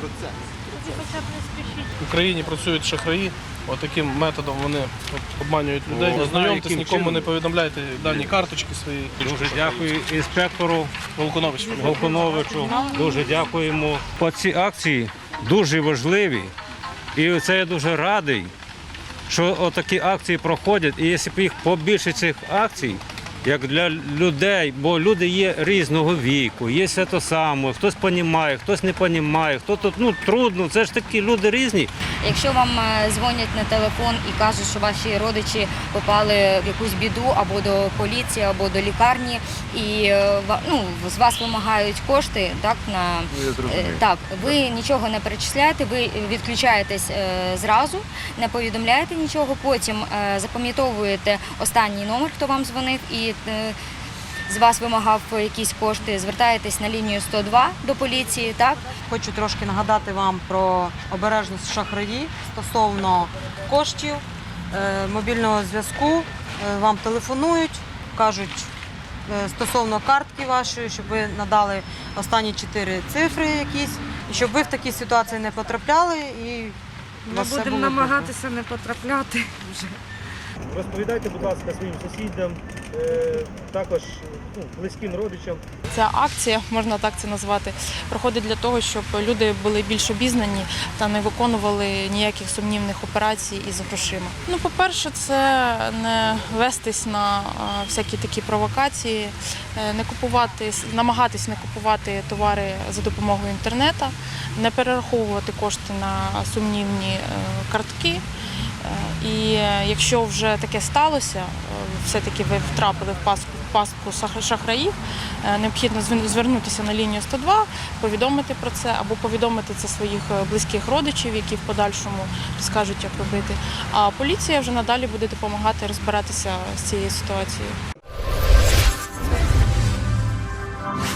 процес. В Україні працюють шахраї. Отаким методом вони обманюють людей. О, Знайомтесь, нікому чином? не повідомляйте дані карточки свої. Дуже дякую інспектору Волконович. Волконовичу. Дуже дякуємо. Оці акції дуже важливі. І це я дуже радий, що отакі акції проходять. І якщо б їх побільше цих акцій, як для людей, бо люди є різного віку, є все те саме, хтось розуміє, хтось не розуміє, хто тут ну трудно. Це ж такі люди різні. Якщо вам е, дзвонять на телефон і кажуть, що ваші родичі попали в якусь біду або до поліції, або до лікарні, і е, ну, з вас вимагають кошти, так на Ну. Е, так, ви нічого не перечисляєте, ви відключаєтесь е, зразу, не повідомляєте нічого. Потім е, запам'ятовуєте останній номер, хто вам дзвонив, і е, з вас вимагав якісь кошти. Звертаєтесь на лінію 102 до поліції. Так Хочу трошки нагадати вам про обережність шахраї стосовно коштів, е, мобільного зв'язку. Е, Вам телефонують, кажуть стосовно картки вашої, щоб ви надали останні чотири цифри якісь, і щоб ви в такі ситуації не потрапляли і Ми будемо намагатися не потрапляти вже. Розповідайте, будь ласка, своїм сусідам, також ну, близьким родичам. Ця акція, можна так це назвати, проходить для того, щоб люди були більш обізнані та не виконували ніяких сумнівних операцій із грошима. Ну, по-перше, це не вестись на е, всякі такі провокації, е, не купувати, намагатись не купувати товари за допомогою інтернету, не перераховувати кошти на сумнівні е, картки. Е, І е, якщо вже таке сталося, е, все-таки ви втрапили в пастку, в пастку шахраїв, е, необхідно звернутися на лінію 102, повідомити про це або повідомити це своїх е, близьких родичів, які в подальшому скажуть, як робити. А поліція вже надалі буде допомагати розбиратися з цією ситуацією.